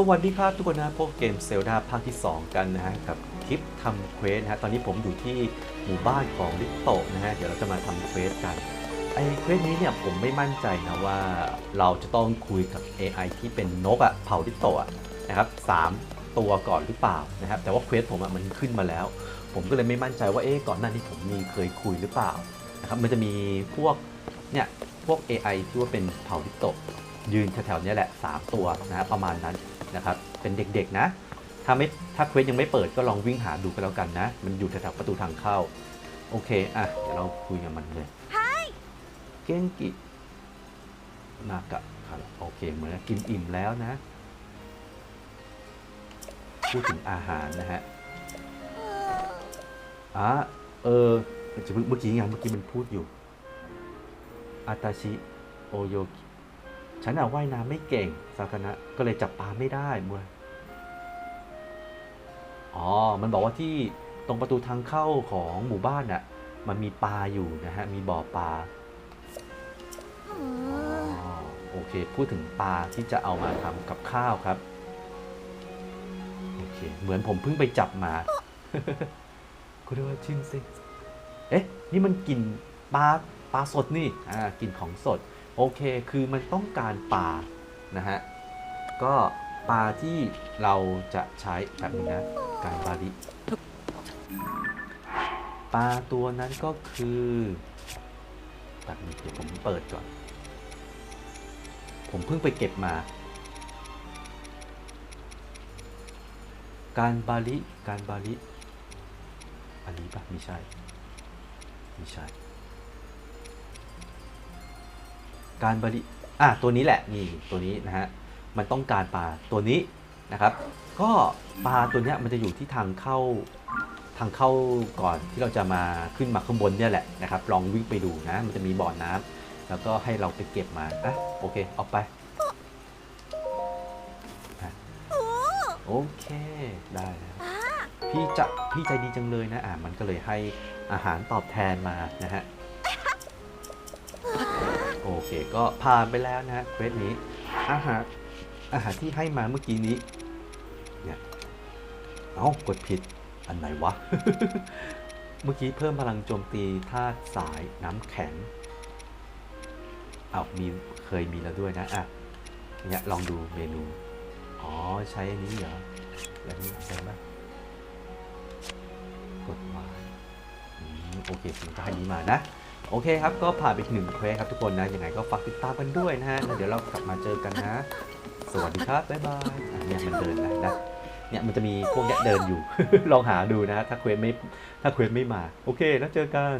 สวัสดีครับทุกคนนะพบเกมเซลดาภาคที่ 2 กันนะฮะกับคลิปทำเควสนะฮะตอนนี้ผมอยู่ที่หมู่บ้านของลิโตะนะฮะเดี๋ยวเราจะมาทำเควสกันไอ้เควสนี้เนี่ยผมไม่มั่นใจนะว่าเราจะต้องคุยกับ AI ที่เป็นนกอะเผาลิโตะนะครับสามตัวก่อนหรือเปล่านะครับแต่ว่าเควสผมอะมันขึ้นมาแล้ว ผมก็เลยไม่มั่นใจว่าเอ๊ะก่อนหน้านี้ผมมีเคยคุยหรือเปล่านะครับมันจะมีพวกเนี่ยพวก AI ที่ว่าเป็นเผาลิโตะ ยืนแถวๆเนี้ยแหละ 3 ตัวนะประมาณนั้นนะครับ เป็นเด็กๆนะ ถ้าไม่ถ้าเควสยังไม่เปิดก็ลองวิ่งหาดูกันแล้วกันนะ มันอยู่แถวๆประตูทางเข้า โอเค อะ เดี๋ยวเราคุยกับมันเลยเก้งกินากะครับโอเค เหมือนกินอิ่มแล้วนะ พูดถึงอาหารนะฮะอะเออเมื่อกี้ไงเมื่อกี้มันพูดอยู่อาตาชิโอโยกิ ฉันอะว่ายน้ำไม่เก่งซากานะก็เลยจับปลาไม่ได้มวยอ๋อ มันบอกว่าที่ตรงประตูทางเข้าของหมู่บ้านน่ะ มันมีปลาอยู่นะฮะ มีบ่อปลาอ๋อโอเค พูดถึงปลาที่จะเอามาทำกับข้าวครับ โอเค เหมือนผมเพิ่งไปจับมาคุณดูว่าชินสิเอ๊ะ นี่มันกลิ่นปลา ปลาสดนี่ อ่ากลิ่นของสด โอเค คือมันต้องการปลานะฮะ ก็ปลาที่เราจะใช้แบบนี้นะการบาริปลาตัวนั้นก็คือแบบนี้เดี๋ยวผมเปิดก่อน ผมเพิ่งไปเก็บมา การบาริการบาริอันนี้ปะไม่ใช่ ไม่ใช่ การบริอะตัวนี้แหละนี่ตัวนี้นะฮะมันต้องการปลาตัวนี้นะครับ ก็ปลาตัวเนี้ยมันจะอยู่ที่ทางเข้าทางเข้าก่อนที่เราจะมาขึ้นมาข้างบนเนี่ยแหละนะครับ ลองวิ่งไปดูนะ มันจะมีบ่อน้ำแล้วก็ให้เราไปเก็บมาอะโอเคเอาไปอะโอเคได้แล้วพี่จะพี่ใจดีจังเลยนะอะมันก็เลยให้อาหารตอบแทนมานะฮะ โอเค ก็ผ่านไปแล้วนะเควสนี้ อาหาร อาหารที่ให้มาเมื่อกี้นี้ เนี่ย เอ้ากดผิด อันไหนวะ เมื่อกี้เพิ่มพลังโจมตีธาตุสายน้ำแข็ง เอามี เคยมีแล้วด้วยนะ อะ เนี่ย ลองดูเมนู อ๋อ ใช้อันนี้เหรอ แล้วนี้ใช่ไหมกดมาอืมโอเคผมจะให้นี้มานะ โอเคครับ ก็ผ่านไปหนึ่งเควสครับทุกคนนะ ยังไงก็ฝากติดตามกันด้วยนะฮะแล้วเดี๋ยวเรากลับมาเจอกันนะ สวัสดีครับ บ๊ายบายอะเนี่ยมันเดินนะนะเนี่ยมันจะมีพวกเนี้ยเดินอยู่ ลองหาดูนะ ถ้าเควสไม่ ถ้าเควสไม่มา โอเค แล้วเจอกัน